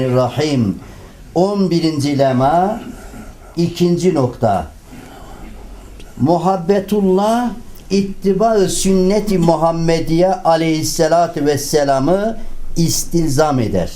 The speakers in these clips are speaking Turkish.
Rahim 11. lema ikinci nokta Muhabbetullah ittiba sünneti Muhammediye aleyhissalatü vesselam'ı istilzam eder.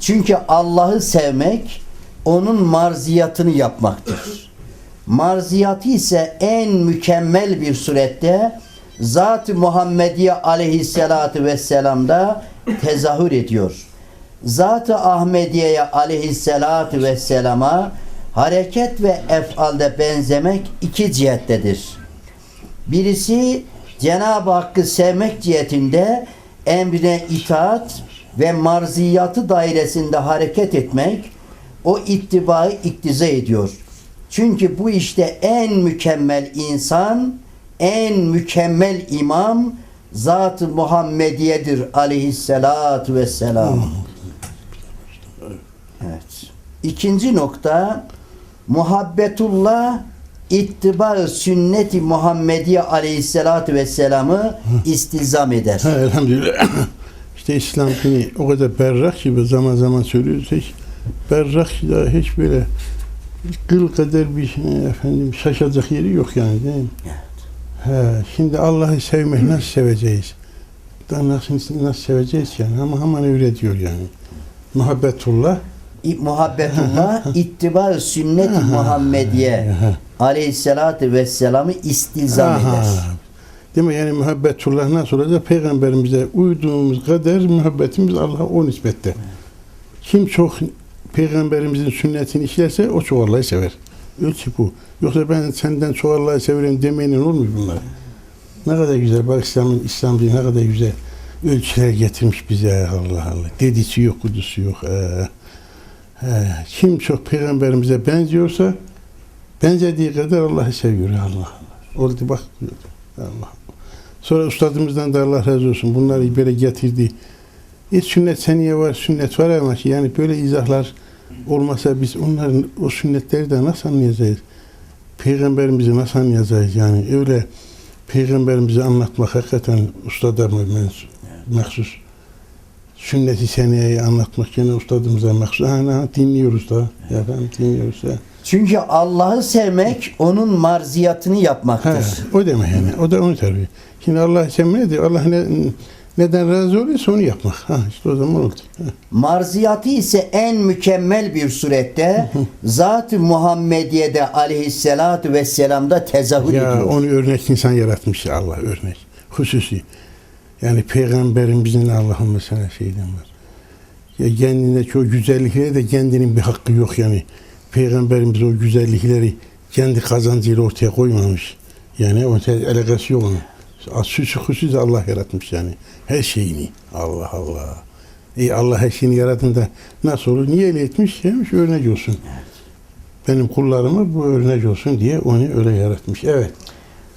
Çünkü Allah'ı sevmek onun marziyatını yapmaktır. Marziyatı ise en mükemmel bir surette Zat-ı Muhammediye aleyhissalatü vesselam'da tezahür ediyor. Zat-ı Ahmediye'ye aleyhissalatü vesselama hareket ve efalde benzemek iki cihettedir. Birisi Cenab-ı Hakk'ı sevmek cihetinde emrine itaat ve marziyatı dairesinde hareket etmek o ittibayı iktiza ediyor. Çünkü bu işte en mükemmel insan, en mükemmel imam Zat-ı Muhammediye'dir aleyhissalatu vesselam. Evet. İkinci nokta muhabbetullah ittiba sünneti Muhammediye aleyhissalatu vesselam'ı istizam eder. Ha, elhamdülillah. İşte İslam dini o kadar berrak ki zaman zaman söylüyoruz hiç berrak daha hiç böyle kıl kadar bir şey, efendim şaşacak yeri yok yani değil mi? He, şimdi Allah'ı sevmek nasıl seveceğiz? Daha nasıl, nasıl seveceğiz yani? Ama hemen öyle diyor yani. Muhabbetullah Muhabbetullah ittiba sünneti. Muhammediye Aha. aleyhissalatu vesselam'ı istizam Aha. eder. Değil mi? Yani muhabbetullah nasıl olacak? Peygamberimize uyduğumuz kadar muhabbetimiz Allah'a o nispette. Kim çok peygamberimizin sünnetini işlerse o çok Allah'ı sever. Ölçü bu. Yoksa ben senden çok Allah'ı severim demeyin olmuyor bunlar. Ne kadar güzel. Bak İslam'ın İslam ne kadar güzel ölçüler getirmiş bize Allah Allah. Dedisi yok, kudusu yok. Ee, kim çok peygamberimize benziyorsa benzediği kadar Allah'ı seviyor Allah Allah. Oldu bak diyor. Allah. Sonra ustadımızdan da Allah razı olsun. Bunları böyle getirdi. E, sünnet seniye var, sünnet var ama ki yani böyle izahlar olmasa biz onların o sünnetleri de nasıl anlayacağız? Peygamberimizi nasıl anlayacağız yani? Öyle peygamberimizi anlatmak hakikaten ustada mı mahsus. Sünneti seniyeyi anlatmak gene ustadımıza mahsus. Ha, ha, dinliyoruz da. Ben dinliyoruz da. Çünkü Allah'ı sevmek onun marziyatını Ha, yapmaktır. o demek yani. O da onu tabii. Şimdi Allah sevmeye de Allah ne, neden razı oluyorsa onu yapmak. Ha, işte o zaman oldu. Ha. Marziyatı ise en mükemmel bir surette Zat-ı Muhammediye'de aleyhissalatu vesselam'da tezahür Ya ediyor. onu örnek insan yaratmış ya Allah örnek. Hususi. Yani peygamberimizin Allah'ın mesela şeyden var. Ya kendinde çok güzellikleri de kendinin bir hakkı yok yani. Peygamberimiz o güzellikleri kendi kazancıyla ortaya koymamış. Yani o alakası yok onun. Süsü Allah yaratmış yani. Her şeyini. Allah Allah. E Allah her şeyini yaratın da nasıl olur? Niye öyle etmiş? Demiş örnek olsun. Benim kullarıma bu örnek olsun diye onu öyle yaratmış. Evet.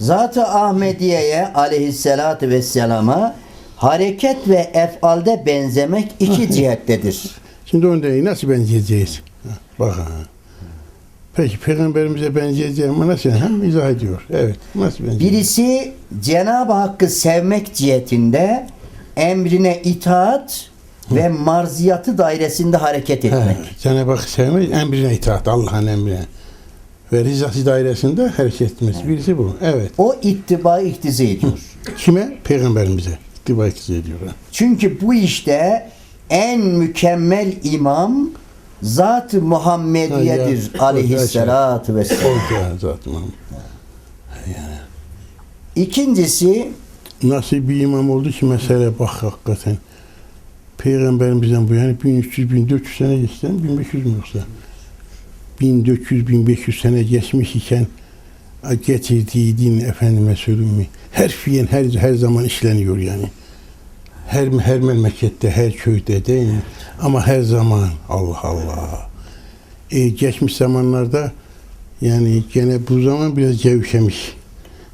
Zat-ı Ahmediye'ye aleyhissalatu vesselama hareket ve efalde benzemek iki cihettedir. Şimdi onu da nasıl benzeyeceğiz? Bak ha. Peki peygamberimize benzeyeceğim nasıl? Hem izah ediyor. Evet. Nasıl benzeyeceğiz? Birisi Cenab-ı Hakk'ı sevmek cihetinde emrine itaat ve marziyatı dairesinde hareket etmek. Cenab-ı Hak sevmek, emrine itaat, Allah'ın emrine. Ve rızası dairesinde hareket etmesi. Birisi bu. Evet. O ittibayı iktize ediyor. Kime? Peygamberimize. İttiba iktiza ediyor. Çünkü bu işte en mükemmel imam Zat-ı Muhammediye'dir aleyhissalatu vesselam. Zaten. İkincisi Nasıl bir imam oldu ki mesele bak hakikaten. Peygamberimizden bu yani 1300-1400 sene geçti. 1500 mü yoksa? 1400-1500 sene geçmiş iken getirdiği din efendime söyleyeyim mi? Her fiyen her, her zaman işleniyor yani. Her, her memlekette, her köyde değil mi? Ama her zaman Allah Allah. E, geçmiş zamanlarda yani gene bu zaman biraz gevşemiş.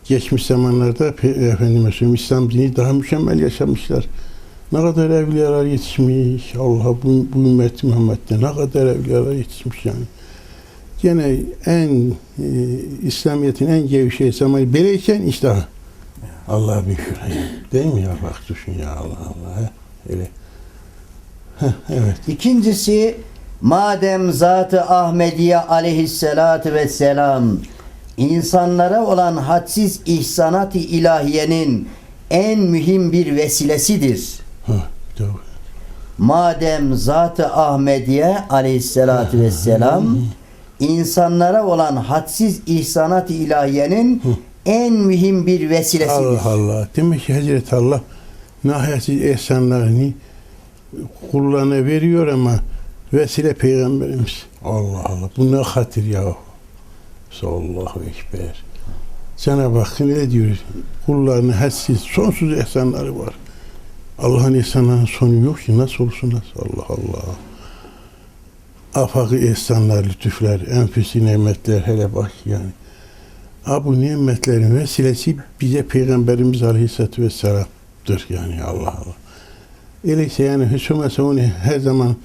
Geçmiş zamanlarda efendime söyleyeyim İslam dini daha mükemmel yaşamışlar. Ne kadar evliyalar yetişmiş. Allah bu, bu ümmet Muhammed'de ne kadar evliyalar yetişmiş yani. Gene en e, İslamiyet'in en gevşek zamanı böyleyken işte ha. Allah şükür. Değil mi ya? Bak düşün ya Allah Allah. Öyle. Evet. İkincisi madem Zat-ı Ahmediye aleyhissalatü vesselam insanlara olan hadsiz ihsanat-ı ilahiyenin en mühim bir vesilesidir. Ha, doğru. Madem Zat-ı Ahmediye aleyhissalatü vesselam insanlara olan hadsiz ihsanat-ı ilahiyenin en mühim bir vesilesidir. Allah Allah. Demek ki Hazreti Allah nihayetsiz ihsanlarını kullarına veriyor ama vesile peygamberimiz. Allah Allah. Bu ne hatır ya. Sallallahu Ekber. Cenab-ı Hak ne diyor? Kullarına hadsiz, sonsuz ihsanları var. Allah'ın ihsanlarının sonu yok ki. Nasıl olsun nasıl? Allah Allah. Afakı ihsanlar, lütuflar, enfüsi nimetler hele bak yani. Ha bu nimetlerin vesilesi bize Peygamberimiz Aleyhisselatü Vesselam'dır yani Allah Allah. Öyleyse yani hüsumese onu her zaman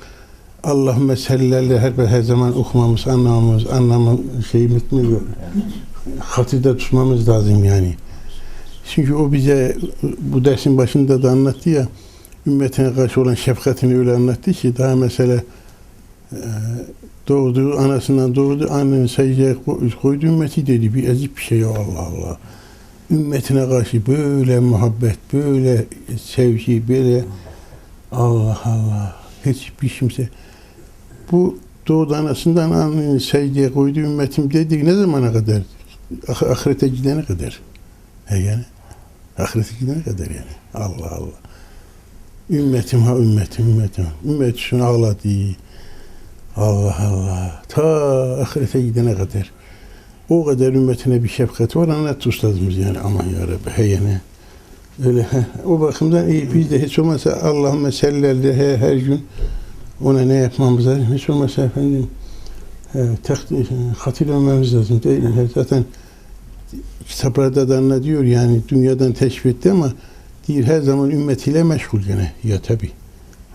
Allahümme sellilerle her, her zaman okumamız, anlamamız, anlamamız şeyi bitmiyor. Hatırda tutmamız lazım yani. Çünkü o bize bu dersin başında da anlattı ya ümmetine karşı olan şefkatini öyle anlattı ki daha mesela e, doğdu, anasından doğdu, annenin secdeye koy- koydu ümmeti dedi. Bir ezik bir şey Allah Allah. Ümmetine karşı böyle muhabbet, böyle sevgi, böyle Allah Allah. Hiçbir kimse bu doğdu anasından annenin secdeye koydu ümmetim dedi ne zamana kadar? Ah- ahirete gidene kadar. He yani. Ahirete gidene kadar yani. Allah Allah. Ümmetim ha ümmetim ümmetim. Ümmet için ağladı. Allah Allah. Ta ahirete gidene kadar. O kadar ümmetine bir şefkat var anlattı ustadımız yani. Aman ya Rabbi he yani. Öyle o bakımdan iyi biz de hiç olmazsa Allahümme sellerde her, her gün ona ne yapmamız lazım? Hiç olmazsa efendim e, takdir, hatırlamamız lazım. Değil? Zaten kitaplarda da anlatıyor yani dünyadan teşvik etti ama değil her zaman ümmetiyle meşgul gene. Ya tabi.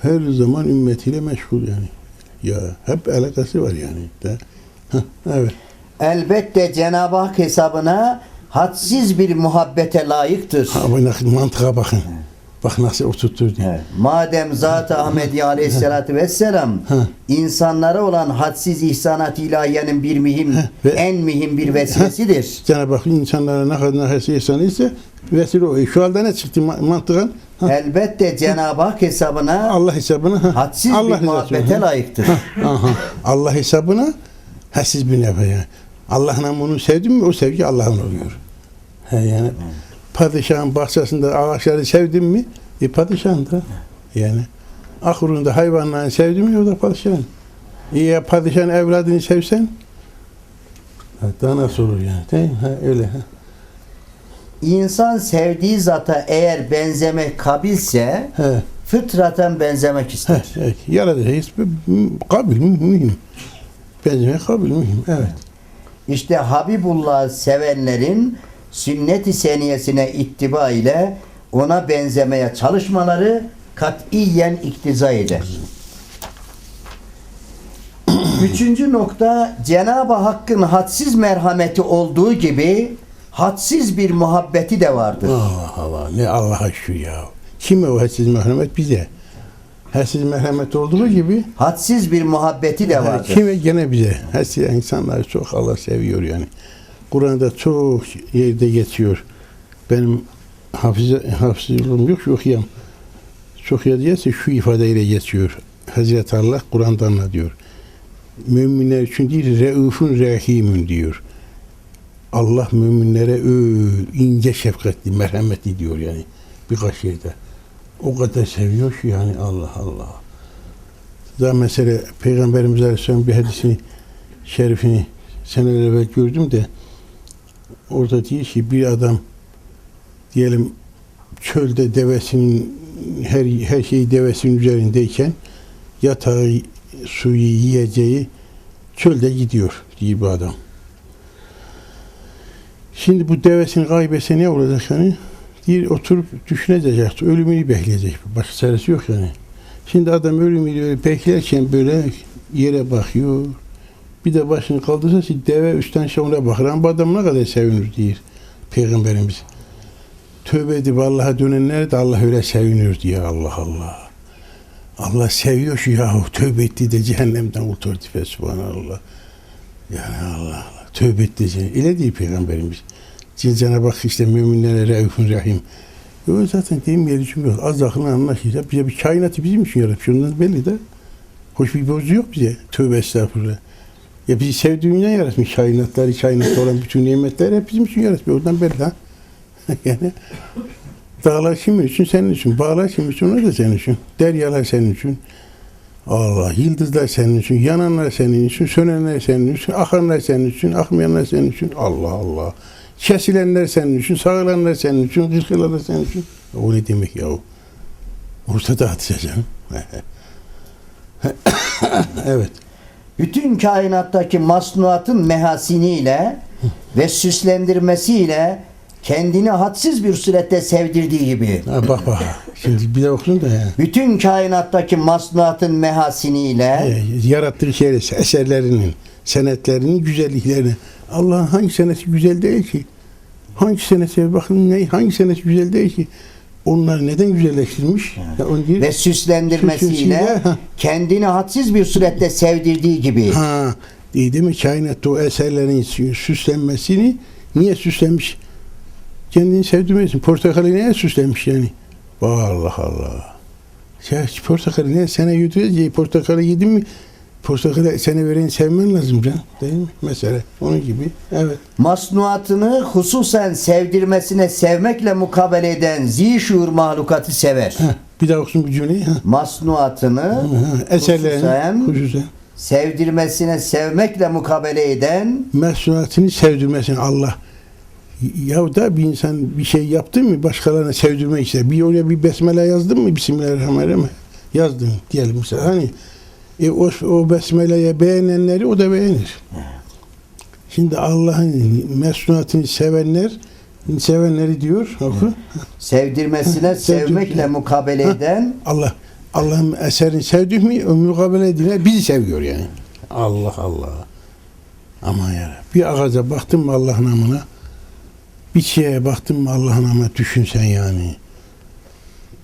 Her zaman ümmetiyle meşgul yani. Ya hep alakası var yani. De. Evet. Elbette Cenab-ı Hak hesabına hadsiz bir muhabbete layıktır. Ha, bu mantığa bakın. Bak nasıl oturtturdu. Evet. Madem Zat-ı Ahmedi Aleyhisselatü Vesselam insanlara olan hadsiz ihsanat ilahiyenin bir mühim, ve- en mühim bir vesilesidir. Cenab-ı Hak insanlara ne kadar ne ihsan ise vesile o. E, Şu anda ne çıktı ma- mantıken? Ha, Elbette Cenab-ı Hak hesabına Allah hesabına ha, hadsiz Allah bir muhabbete ha. layıktır. Aha. Allah hesabına hadsiz bir nefe yani. Allah'la bunu sevdin mi o sevgi Allah'ın oluyor. He yani padişahın bahçesinde ağaçları sevdin mi e padişahın da yani ahurunda hayvanlarını sevdin mi o da padişahın. E ya padişahın evladını sevsen ha, daha nasıl olur yani değil mi? Ha, öyle ha. İnsan sevdiği zata eğer benzemek kabilse He. fıtraten benzemek ister. Heh, evet. Yaratacağız. Kabil mühim. Benzemek kabil mühim. Evet. İşte Habibullah sevenlerin sünnet-i seniyesine ittiba ile ona benzemeye çalışmaları katiyen iktiza eder. Üçüncü nokta Cenab-ı Hakk'ın hadsiz merhameti olduğu gibi hadsiz bir muhabbeti de vardır. Allah Allah. Ne Allah'a şükür ya. Kime o hadsiz merhamet? Bize. Hadsiz merhamet olduğu gibi Hadsiz bir muhabbeti de vardır. kime gene bize. Hadsiz insanları çok Allah seviyor yani. Kur'an'da çok yerde geçiyor. Benim hafız, hafızlığım yok, yok yam. Çok yerde geçse şu ifadeyle geçiyor. Hazreti Allah Kur'an'da anlatıyor. Müminler için değil, reufun rahimün diyor. Allah müminlere ince şefkatli, merhametli diyor yani birkaç yerde. O kadar seviyor ki yani Allah Allah. Daha mesela Peygamberimiz Aleyhisselam bir hadisini, şerifini seneler evvel gördüm de orada diyor ki bir adam diyelim çölde devesinin her her şeyi devesinin üzerindeyken yatağı, suyu, yiyeceği çölde gidiyor diye bir adam. Şimdi bu devesini kaybetse ne olacak yani? Diye oturup düşünecek, ölümünü bekleyecek. Başka çaresi yok yani. Şimdi adam ölümünü öyle beklerken böyle yere bakıyor. Bir de başını kaldırsa şimdi deve üstten şavuna bakar. Ama bu adam ne kadar sevinir diyor Peygamberimiz. Tövbe edip Allah'a dönenler de Allah öyle sevinir diyor Allah Allah. Allah seviyor şu yahu tövbe etti de cehennemden kurtardı subhanallah. Yani Allah Allah tövbe de- Öyle değil peygamberimiz. Cenab-ı Hak işte müminlere reufun rahim. Yok zaten deyim yeri çünkü. Az akıllı anlaşılır. Bize bir kainatı bizim için yaratmış. Ondan belli de. Hoş bir bozu yok bize. Tövbe estağfurullah. Ya bizi sevdiğinden yaratmış kainatları, kainatta olan bütün nimetleri hep bizim için yaratmış. Oradan belli ha. yani dağlar kimin için? Senin için. Bağlar kimin için? Onlar da senin için. Deryalar senin için. Allah, yıldızlar senin için, yananlar senin için, sönenler senin için, akanlar senin için, akmayanlar senin için. Allah Allah. Kesilenler senin için, sağılanlar senin için, kırkılanlar senin için. O ne demek ya o? Ortada atacaksın. evet. bütün kainattaki masnuatın mehasiniyle ve süslendirmesiyle kendini hadsiz bir surette sevdirdiği gibi Ha, bak bak. Şimdi bir de okudun da ya. bütün kainattaki masnuatın mehasiniyle E, yarattığı şeyler, eserlerinin, senetlerinin güzelliklerini. Allah'ın hangi senesi güzel değil ki? Hangi senesi bakın ne hangi senesi güzel değil ki? Onları neden güzelleştirmiş? Ya onu ve süslendirmesiyle kendini hadsiz bir surette sevdirdiği gibi Ha, değil, değil mi? Kainatta o eserlerin sü- süslenmesini niye süslenmiş? Kendini sevdirmesin. Portakalı neye süslenmiş yani? Allah Allah. Ya portakalı ne? Sana yutuyacak. Portakalı yedin mi? Portakalı sana veren sevmen lazım can. Değil mi? Mesela onun gibi. Evet. masnuatını hususen sevdirmesine sevmekle mukabele eden zişur mahlukatı sever. Heh, bir daha okusun bu cümleyi. Ha. Masnuatını Ha, Eserlerini hususen hususen sevdirmesine sevmekle mukabele eden mesuliyetini sevdirmesini Allah ya da bir insan bir şey yaptı mı başkalarına sevdirmek ister. Bir oraya bir besmele yazdın mı Bismillahirrahmanirrahim yazdın diyelim mesela hani e, o, o besmeleye beğenenleri o da beğenir. Şimdi Allah'ın mesuliyetini sevenler sevenleri diyor oku. sevdirmesine Sevdir- sevmekle mukabele eden Allah Allah'ın eserini sevdik mi mukabele edilen bizi seviyor yani. Allah Allah. Aman ya. Bir ağaca baktın mı Allah namına bir şeye baktın mı Allah namına düşünsen yani.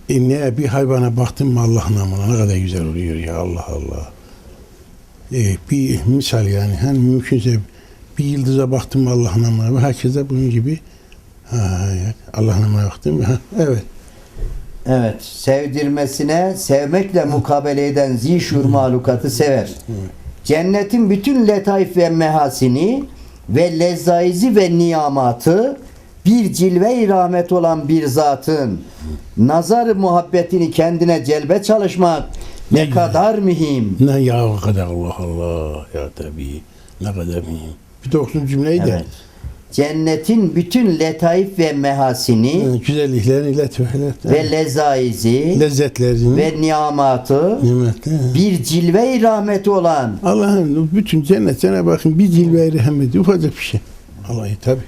E ne bir hayvana baktın mı Allah namına ne kadar güzel oluyor ya Allah Allah. E, bir misal yani hani mümkünse bir yıldıza baktın mı Allah namına ve herkese bunun gibi ha, evet, Allah namına baktın mı? Evet. evet sevdirmesine sevmekle mukabele eden zişur mahlukatı sever. Cennetin bütün letaif ve mehasini ve lezzaizi ve niyamatı bir cilve-i rahmet olan bir zatın nazar muhabbetini kendine celbe çalışmak ne Ne kadar mühim. Ne ya o kadar Allah Allah ya tabii ne kadar mühim. Bir de okusun cümleyi de. Evet. Cennetin bütün letaif ve mehasini Evet, Güzelliklerini, letfehler, ve lezaizi lezzetlerini, ve niyamatı nimetleri. bir cilve-i rahmeti olan Allah'ın bütün cennet bakın bir cilve rahmeti ufacık bir şey. Vallahi tabi.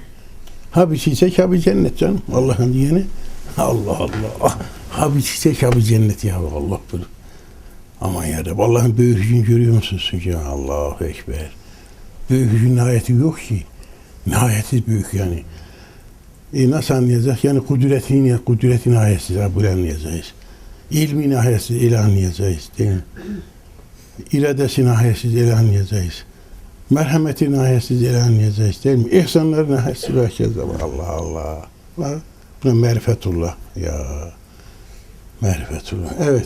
Ha bir çiçek ha bir cennet canım. Allah'ın diyeni. Allah Allah. Ha bir çiçek ha bir cennet ya Allah bilir. Aman ya Rabbi Allah'ın büyüklüğünü görüyor musunuz ya Allahu Ekber. Büyüklüğün nihayeti yok ki. Nihayetsiz büyük yani. E nasıl anlayacak? Yani kudretini, kudretin nihayetsiz ha böyle anlayacağız. İlmi nihayetsiz ele anlayacağız değil mi? İradesi nihayetsiz ele anlayacağız. Merhameti nihayetsiz ele anlayacağız değil mi? İhsanları nihayetsiz ve keza Allah Allah. Bak, Buna merifetullah ya. Merifetullah. Evet.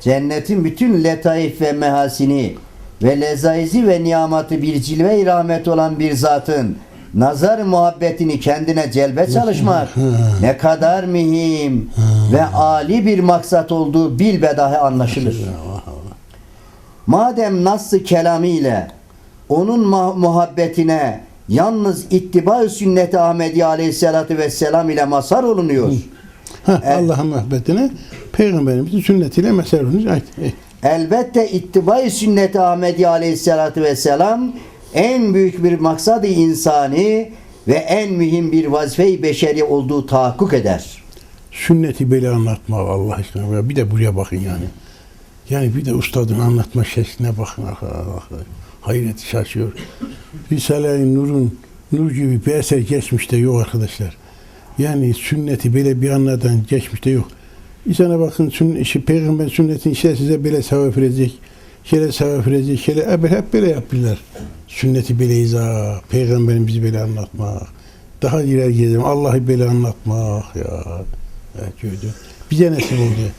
cennetin bütün letaif ve mehasini ve lezaizi ve niyamatı bir cilve-i rahmet olan bir zatın nazar muhabbetini kendine celbe çalışmak ne kadar mühim ve ali bir maksat olduğu bilbedahi anlaşılır. Madem nasıl kelamıyla onun muhabbetine yalnız ittiba sünnet-i Ahmedi aleyhissalatü vesselam ile mazhar olunuyor. Evet. Allah'ın muhabbetine Peygamberimizin sünnetiyle mesel evet. Elbette ittiba sünnet-i Ahmedi aleyhissalatü vesselam en büyük bir maksadı insani ve en mühim bir vazife-i beşeri olduğu tahakkuk eder. Sünneti böyle anlatmak Allah aşkına. Bir de buraya bakın yani. Yani bir de ustadın anlatma şekline bakın. Ah. Hayret şaşıyor. Risale-i Nur'un Nur gibi bir eser geçmişte yok arkadaşlar. Yani sünneti böyle bir anladan geçmişte yok. İnsana bakın sünn, işi, peygamber sünnetin işte size böyle sevap verecek. Şöyle sevap verecek. Şöyle hep, böyle yapıyorlar. Sünneti böyle izah. Peygamberimizi böyle anlatmak. Daha ileri gidelim. Allah'ı böyle anlatmak ya. Evet, gördün. Bize nasip oldu.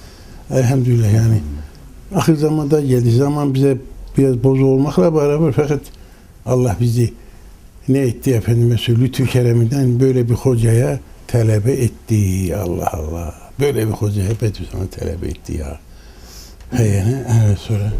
Elhamdülillah yani. Ahir zamanda geldi. Zaman bize biraz bozu olmakla beraber fakat Allah bizi ne etti efendime lütfü kereminden böyle bir hocaya talebe etti. Allah Allah. Böyle bir hoca hep talebe etti ya. He yani evet sonra.